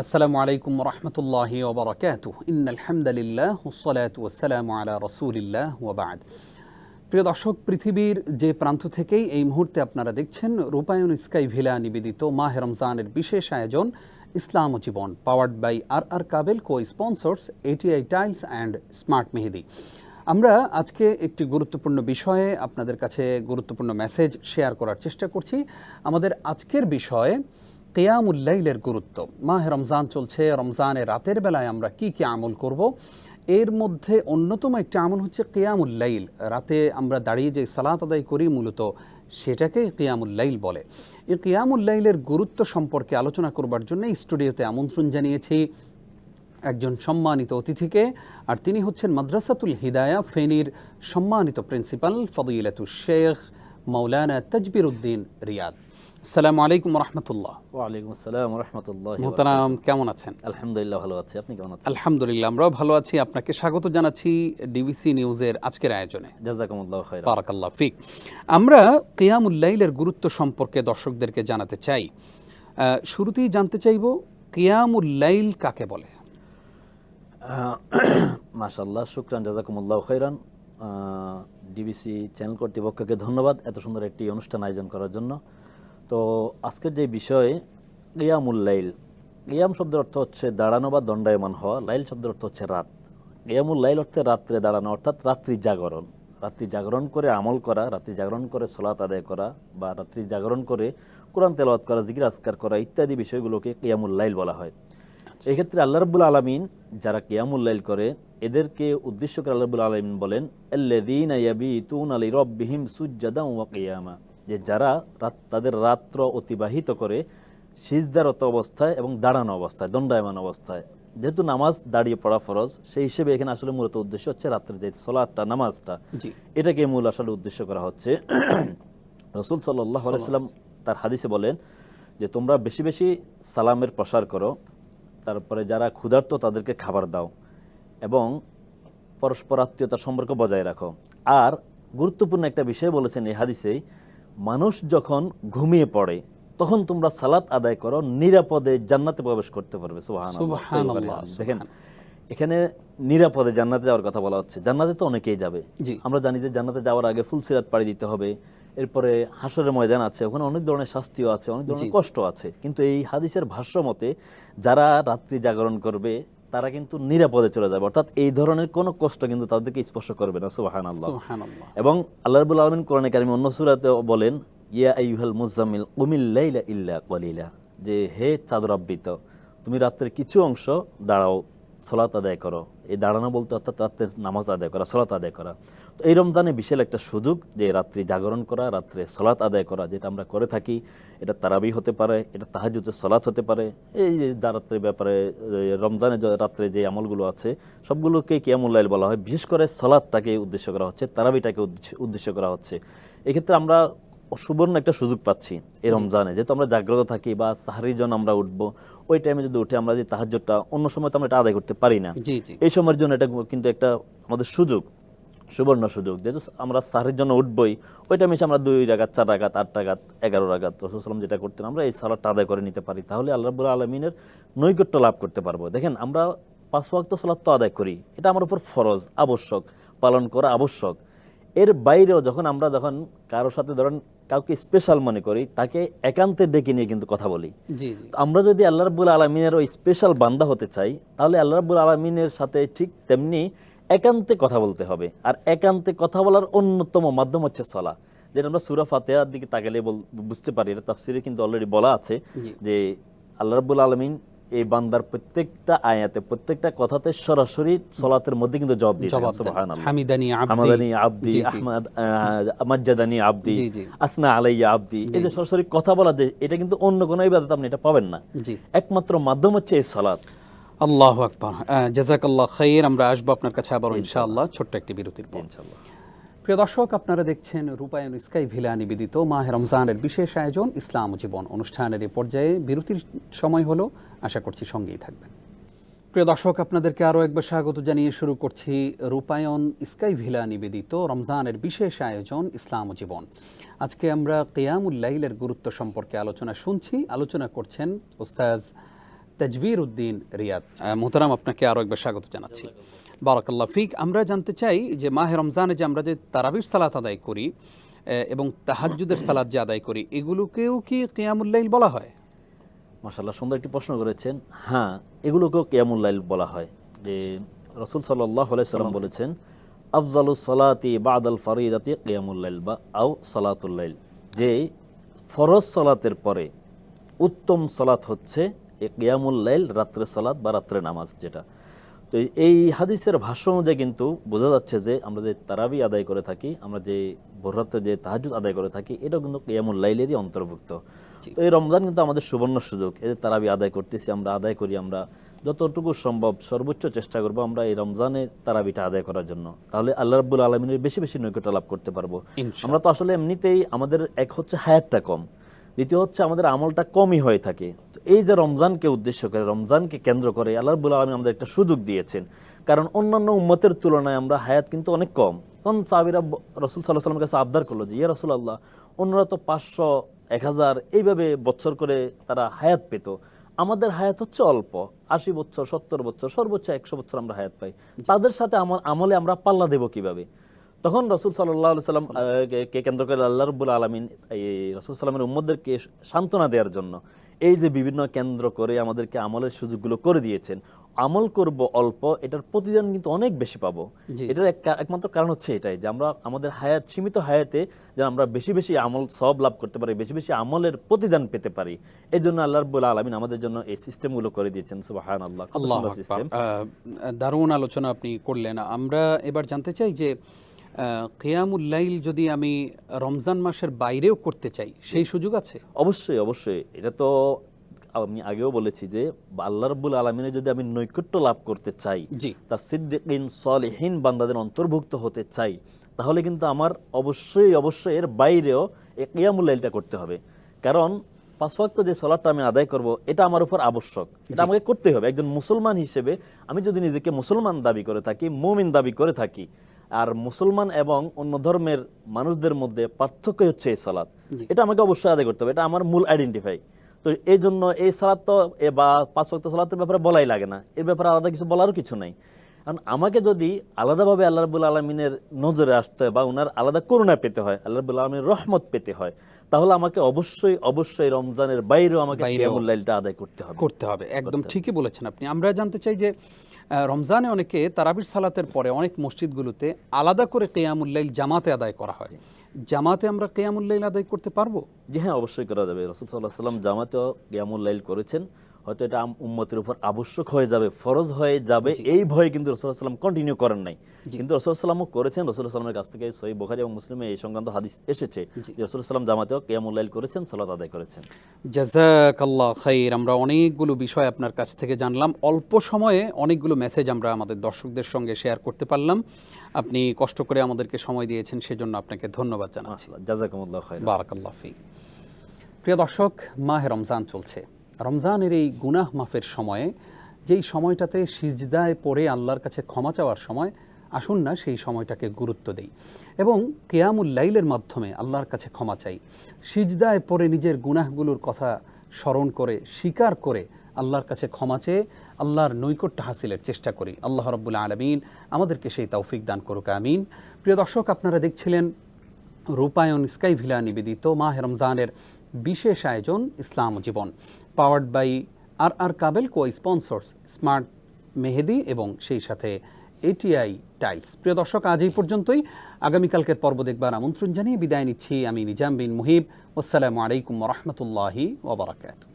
আসসালামু আলাইকুম রহমতুল্লাহি ওবরাকাত ইন আলহামদুলিল্লাহ ওসলাত ওসালাম আলা রসুলিল্লাহ ওবাদ প্রিয় দর্শক, পৃথিবীর যে প্রান্ত থেকেই এই মুহূর্তে আপনারা দেখছেন রূপায়ণ স্কাই ভিলা নিবেদিত মাহে রমজানের বিশেষ আয়োজন, ইসলাম ও জীবন, powered by R R Kabel co sponsors ATI tiles and smart Mehedi. আমরা আজকে একটি গুরুত্বপূর্ণ বিষয়ে আপনাদের কাছে গুরুত্বপূর্ণ মেসেজ শেয়ার করার চেষ্টা করছি। আমাদের আজকের বিষয়ে কেয়ামুল্লাইলের গুরুত্ব মাহে রমজান চলছে রমজানের রাতের বেলায় আমরা কি কি আমল করব? এর মধ্যে অন্যতম একটি আমল হচ্ছে কেয়ামুল্লাইল রাতে আমরা দাঁড়িয়ে যে সালাত আদায় করি, মূলত সেটাকে কিয়ামুল্লাইল বলে। এই কিয়ামুল্লাইলের গুরুত্ব সম্পর্কে আলোচনা করবার জন্য স্টুডিওতে আমন্ত্রণ জানিয়েছি একজন সম্মানিত অতিথিকে, আর তিনি হচ্ছেন মাদ্রাসাতুল হিদায়া ফেনীর সম্মানিত প্রিন্সিপাল ফদিলাতুল শেখ মৌলানা তজবির উদ্দিন রিয়াদ। আসসালামু আলাইকুম রহমতুল্লাহ। ওয়ালাইকুম আসসালাম রহমতুল্লাহ মোহতারাম কেমন আছেন? আলহামদুলিল্লাহ ভালো আছি। আপনি কেমন আছেন? আলহামদুলিল্লাহ আমরাও ভালো আছি। আপনাকে স্বাগত জানাচ্ছি ডিবিসি নিউজের আজকের আয়োজনে। জাজাকুমুল্লাহ খাইর বারাকাল্লাহ ফিক। আমরা কিয়ামুল্লাইলের গুরুত্ব সম্পর্কে দর্শকদেরকে জানাতে চাই। শুরুতেই জানতে চাইব কিয়ামুল্লাইল কাকে বলে? মাশাল্লাহ শুক্রান জাজাকুমুল্লাহ খৈরান ডিবিসি চ্যানেল কর্তৃপক্ষকে ধন্যবাদ এত সুন্দর একটি অনুষ্ঠান আয়োজন করার জন্য। তো আজকের যে বিষয় গিয়ামুল লাইল। গিয়াম শব্দের অর্থ হচ্ছে দাঁড়ানো বা দণ্ডায়মান হওয়া লাইল শব্দের অর্থ হচ্ছে রাত। গিয়ামুল লাইল অর্থে রাত্রে দাঁড়ানো অর্থাৎ রাত্রি জাগরণ। রাত্রি জাগরণ করে আমল করা রাত্রি জাগরণ করে সলাত আদায় করা বা রাত্রি জাগরণ করে কোরআন তেলাওয়াত করা জিকির আজকার করা ইত্যাদি বিষয়গুলোকে কিয়ামুল লাইল বলা হয়। এক্ষেত্রে আল্লাহ রাব্বুল আলমিন যারা কিয়ামুল্লাইল করে এদেরকে উদ্দেশ্য করে আল্লাহ রাব্বুল আলমিন বলেন আল্লাযীন ইয়াবিতুন আলি রাব্বিহিম সুজ্জাদান ওয়া কিয়ামা। যে যারা রাত তাদের রাত্র অতিবাহিত করে সিজদারত অবস্থায় এবং দাঁড়ানো অবস্থায় দণ্ডায়মান অবস্থায়। যেহেতু নামাজ দাঁড়িয়ে পড়া ফরজ সেই হিসেবে এখানে আসলে মূলত উদ্দেশ্য হচ্ছে রাত্রে যে সলাটটা নামাজটা। জি। এটাকে মূল আসলে উদ্দেশ্য করা হচ্ছে। রসুল সাল্লাহ আলাইসাল্লাম তার হাদিসে বলেন যে তোমরা বেশি বেশি সালামের প্রসার করো তারপরে যারা ক্ষুধার্ত তাদেরকে খাবার দাও এবং পরস্পর আত্মীয়তার সম্পর্ক বজায় রাখো। আর গুরুত্বপূর্ণ একটা বিষয় বলেছেন এই হাদিসেই মানুষ যখন ঘুমিয়ে পড়ে তখন তোমরা সালাত আদায় করো নিরাপদে জান্নাতে প্রবেশ করতে পারবে। দেখেন এখানে নিরাপদে জান্নাতে যাওয়ার কথা বলা হচ্ছে। জান্নাতে তো অনেকেই যাবে। আমরা জানি যে জান্নাতে যাওয়ার আগে ফুলসিরাত পাড়ি দিতে হবে। এরপরে হাসরের ময়দান আছে ওখানে অনেক ধরনের শাস্তিও আছে অনেক ধরনের কষ্ট আছে। কিন্তু এই হাদিসের ভাষ্য মতে যারা রাত্রি জাগরণ করবে তারা কিন্তু নিরাপদে চলে যাবে। অর্থাৎ এই ধরনের কোনো কষ্ট কিন্তু তাদেরকে স্পর্শ করবে না সুবাহান আল্লাহ এবং আল্লাহ রবুল আলমিন কোরআন কারিম অন্য সুরাতে বলেন ইয়া আইয়ুহাল মুজামিল উমিল্লাইলা ইল্লা কলিলা যে হে চাদর আবৃত তুমি রাত্রের কিছু অংশ দাঁড়াও সলাত আদায় করো। এই দাঁড়ানো বলতে অর্থাৎ রাত্রের নামাজ আদায় করা সলাত আদায় করা। তো এই রমজানে বিশাল একটা সুযোগ যে রাত্রি জাগরণ করা রাত্রে সলাত আদায় করা যেটা আমরা করে থাকি এটা তারাবি হতে পারে এটা তাহাজুদের সলাত হতে পারে। এই যে রাত্রের ব্যাপারে রমজানে রাত্রে যে আমলগুলো আছে সবগুলোকে কিয়ামুল্লাইল বলা হয়। বিশেষ করে সলাদটাকে উদ্দেশ্য করা হচ্ছে তারাবিটাকে উদ্দেশ্য- উদ্দেশ্য করা হচ্ছে। এক্ষেত্রে আমরা সুবর্ণ একটা সুযোগ পাচ্ছি এই রমজানে। যেহেতু আমরা জাগ্রত থাকি বা সাহারির জন্য আমরা উঠবো ওই টাইমে যদি উঠে আমরা যে তাহাজ্জুদটা অন্য সময় তো আমরা এটা আদায় করতে পারি না। এই সময়ের জন্য এটা কিন্তু একটা আমাদের সুযোগ। সুবর্ণ সুযোগ। যেহেতু আমরা সাহারির জন্য উঠবই ওই টাইমে এসে আমরা দুই রাগাত চার রাগাত আট রাগাত এগারো রাগাত রসুলাম যেটা করতেন আমরা এই সালাদটা আদায় করে নিতে পারি। তাহলে আল্লাহ রাব্বুল আলমিনের নৈকট্য লাভ করতে পারব। দেখেন আমরা পাঁচ ওয়াক্ত সালাদ তো আদায় করি। এটা আমার উপর ফরজ আবশ্যক পালন করা আবশ্যক। এর বাইরেও যখন আমরা যখন কারোর সাথে ধরেন কাউকে স্পেশাল মনে করি তাকে একান্তে ডেকে নিয়ে কিন্তু কথা বলি। আমরা যদি আল্লাহ রাব্বুল আলমিনের ওই স্পেশাল বান্দা হতে চাই তাহলে আল্লাহ রাব্বুল আলমিনের সাথে ঠিক তেমনি একান্তে কথা বলতে হবে। আর একান্তে কথা বলার অন্যতম মাধ্যম হচ্ছে সলা। যেটা আমরা সুরা ফাতেহার দিকে তাকালে বুঝতে পারি এটা তাফসিরে কিন্তু অলরেডি বলা আছে যে আল্লাহ রাব্বুল আলমিন এই বান্দার প্রত্যেকটা আয়াতে প্রত্যেকটা কথাতে সরাসরি সলাতের মধ্যে কিন্তু জবাব দিয়ে। হামিদানি আব্দি। হামাদানি আব্দি জি, জি। আহমদ মাজ্জাদানি আব্দি। আসনা আলাইয়া আব্দি। এই যে সরাসরি কথা বলা যে এটা কিন্তু অন্য কোনো ইবাদত আপনি এটা পাবেন না। একমাত্র মাধ্যম হচ্ছে এই সালাত আল্লাহ আকবর। জাজাকাল্লাহ খাইর আমরা আসব আপনার কাছে আবার ইনশাআল্লাহ। ছোট্ট একটি বিরতির পর। প্রিয় দর্শক আপনারা দেখছেন রূপায়ণ স্কাই ভিলা নিবেদিত মাহে রমজানের বিশেষ আয়োজন ইসলাম জীবন অনুষ্ঠানের এই পর্যায়ে। বিরতির সময় হলো আশা করছি সঙ্গেই থাকবেন। প্রিয় দর্শক আপনাদেরকে আরও একবার স্বাগত জানিয়ে শুরু করছি রূপায়ণ স্কাই ভিলা নিবেদিত রমজানের বিশেষ আয়োজন ইসলাম জীবন। আজকে আমরা কেয়ামুল্লাইলের গুরুত্ব সম্পর্কে আলোচনা শুনছি। আলোচনা করছেন ওস্তাজ তাজবির উদ্দিন রিয়াদ মোহতারাম আপনাকে আরও একবার স্বাগত জানাচ্ছি। বারাকাল্লা ফিক। আমরা জানতে চাই যে মাহে রমজানে যে আমরা যে তারাবির সালাত আদায় করি এবং তাহাজ্জুদের সালাত যে আদায় করি এগুলোকেও কি কিয়ামুল্লাইল বলা হয়? মাসাল্লাহ সুন্দর একটি প্রশ্ন করেছেন। হ্যাঁ এগুলোকেও কিয়ামুল্লাইল বলা হয়। যে রসুল সাল্লাহ সাল্লাম বলেছেন আফজালু সলাতি বাদাল ফরিদাতি কিয়ামুল্লাইল বা আও সলাতুল্লাইল যে ফরজ সলাতের পরে উত্তম সলাত হচ্ছে কিয়ামুল্লাইল রাত্রে সলাত বা রাত্রে নামাজ যেটা। তো এই হাদিসের ভাষ্য অনুযায়ী কিন্তু বোঝা যাচ্ছে যে আমরা যে তারাবি আদায় করে থাকি আমরা যে ভোররাত্রে যে তাহাজুদ আদায় করে থাকি এটাও কিন্তু কিয়ামুল লাইলেরই অন্তর্ভুক্ত। তো এই রমজান কিন্তু আমাদের সুবর্ণ সুযোগ। এই যে তারাবি আদায় করতেছি আমরা আদায় করি আমরা যতটুকু সম্ভব সর্বোচ্চ চেষ্টা করব আমরা এই রমজানে তারাবিটা আদায় করার জন্য। তাহলে আল্লাহ রাব্বুল আলমিনের বেশি বেশি নৈকট্য লাভ করতে পারব। আমরা তো আসলে এমনিতেই আমাদের এক হচ্ছে হায়াতটা কম। দ্বিতীয় হচ্ছে আমাদের আমলটা কমই হয়ে থাকে। এই যে রমজানকে উদ্দেশ্য করে, রমজানকে কেন্দ্র করে আল্লাহ রবুল আলমী আমাদের একটা সুযোগ দিয়েছেন। কারণ অন্যান্য উম্মতের তুলনায় আমরা হায়াত কিন্তু অনেক কম। তখন সাবিরা রসুল সাল্লাহ সাল্লামের কাছে আবদার করল যে, ইয়া রসুল আল্লাহ অন্যরা তো পাঁচশো, এক হাজার এইভাবে বছর করে তারা হায়াত পেত। আমাদের হায়াত হচ্ছে অল্প, আশি বছর, সত্তর বছর, সর্বোচ্চ একশো বছর আমরা হায়াত পাই। তাদের সাথে আমলে আমরা পাল্লা দেব কীভাবে? তখন রসুল সাল্লাহ সাল্লাম কে- কেন্দ্র করে আল্লাহ রব্বুল আলমিন এই রসুল সাল্লামের উম্মদদেরকে সান্ত্বনা দেওয়ার জন্য এই যে বিভিন্ন কেন্দ্র করে আমাদেরকে আমলের সুযোগগুলো করে দিয়েছেন আমল করব অল্প এটার প্রতিদান কিন্তু অনেক বেশি পাবো। এটার একমাত্র কারণ হচ্ছে এটাই যে আমরা আমাদের হায়াত সীমিত হায়াতে যেন আমরা বেশি বেশি আমল সব লাভ করতে পারি বেশি বেশি আমলের প্রতিদান পেতে পারি। এই জন্য আল্লাহ রব্বুল আলমিন আমাদের জন্য এই সিস্টেমগুলো করে দিয়েছেন সুবাহান আল্লাহ দারুণ আলোচনা আপনি করলেন। আমরা এবার জানতে চাই যে কেয়ামুল্লাইল যদি আমি রমজান মাসের বাইরেও করতে চাই সেই সুযোগ আছে? অবশ্যই অবশ্যই। এটা তো আমি আগেও বলেছি যে আল্লাহ রব্বুল আলমিনের যদি আমি নৈকট্য লাভ করতে চাই জি। তা সিদ্দিকিন সলিহীন বান্দাদের অন্তর্ভুক্ত হতে চাই তাহলে কিন্তু আমার অবশ্যই অবশ্যই এর বাইরেও কিয়ামুল্লাইলটা করতে হবে। কারণ পাঁচ ওয়াক্ত যে সলাটটা আমি আদায় করব এটা আমার উপর আবশ্যক। এটা আমাকে করতে হবে। একজন মুসলমান হিসেবে আমি যদি নিজেকে মুসলমান দাবি করে থাকি মুমিন দাবি করে থাকি আর মুসলমান এবং অন্য ধর্মের মানুষদের মধ্যে পার্থক্য হচ্ছে এই সালাত। জি। এটা আমাকে অবশ্যই আদায় করতে হবে এটা আমার মূল আইডেন্টিফাই তো এই জন্য এই সালাত তো বা পাঁচ ওয়াক্ত সালাতের ব্যাপারে বলাই লাগে না এর ব্যাপারে আলাদা কিছু বলারও কিছু নাই। কারণ আমাকে যদি আলাদাভাবে আল্লাহ রবুল আলমিনের নজরে আসতে হয় বা ওনার আলাদা করুণা পেতে হয় আল্লাহ রবুল আলমিনের রহমত পেতে হয় তাহলে আমাকে অবশ্যই অবশ্যই রমজানের বাইরেও আমাকে আদায় করতে হবে। করতে হবে একদম ঠিকই বলেছেন আপনি। আমরা জানতে চাই যে রমজানে অনেকে তারাবির সালাতের পরে অনেক মসজিদগুলোতে আলাদা করে কেয়ামুল্লাইল জামাতে আদায় করা হয়। জামাতে আমরা কেয়ামুল্লাইল আদায় করতে পারব? যে হ্যাঁ অবশ্যই করা যাবে। রসুল সাল্লাহ সাল্লাম জামাতেও কেয়ামুল্লাইল করেছেন। হয়তো এটা আম- উম্মতের উপর আবশ্যক হয়ে যাবে ফরজ হয়ে যাবে। এই ভয়ে কিন্তু রসুল্লাহ সাল্লাম কন্টিনিউ করেন নাই। কিন্তু রসুল সাল্লামও করেছেন। রসুল সাল্লামের কাছ থেকে সই বোখারি এবং মুসলিমে এই সংক্রান্ত হাদিস এসেছে যে রসুল সাল্লাম জামাতেও কিয়ামুল লাইল করেছেন সালাত আদায় করেছেন। জাজাকাল্লাহ খাইর। আমরা অনেকগুলো বিষয় আপনার কাছ থেকে জানলাম। অল্প সময়ে অনেকগুলো মেসেজ আমরা আমাদের দর্শকদের সঙ্গে শেয়ার করতে পারলাম। আপনি কষ্ট করে আমাদেরকে সময় দিয়েছেন সেজন্য আপনাকে ধন্যবাদ জানাচ্ছি। জাজাকুমুল্লাহ খাই বারাকাল্লাহ ফি প্রিয় দর্শক মাহে রমজান চলছে। রমজানের এই গুনাহ মাফের সময়ে, যেই সময়টাতে সিজদায় পড়ে আল্লাহর কাছে ক্ষমা চাওয়ার সময়, আসুন না সেই সময়টাকে গুরুত্ব দেই। এবং কেয়ামুল লাইলের মাধ্যমে আল্লাহর কাছে ক্ষমা চাই। সিজদায় পড়ে নিজের গুনাহগুলোর কথা স্মরণ করে, স্বীকার করে আল্লাহর কাছে ক্ষমা চেয়ে আল্লাহর নৈকট্য হাসিলের চেষ্টা করি। আল্লাহ রব্বুল আলমিন আমাদেরকে সেই তৌফিক দান করুক, আমিন। প্রিয় দর্শক, আপনারা দেখছিলেন রূপায়ণ স্কাই ভিলা নিবেদিত মাহ রমজানের বিশেষ আয়োজন ইসলাম জীবন। Powered by R R Kabel co sponsors smart Mehedi এবং সেই সাথে এটিআই টাইলস প্রিয় দর্শক, আজ এই পর্যন্তই। আগামীকালকের পর্ব দেখবার আমন্ত্রণ জানিয়ে বিদায় নিচ্ছি আমি নিজাম বিন মুহিব। আসসালামু আলাইকুম রহমতুল্লাহি ওবরাকাতু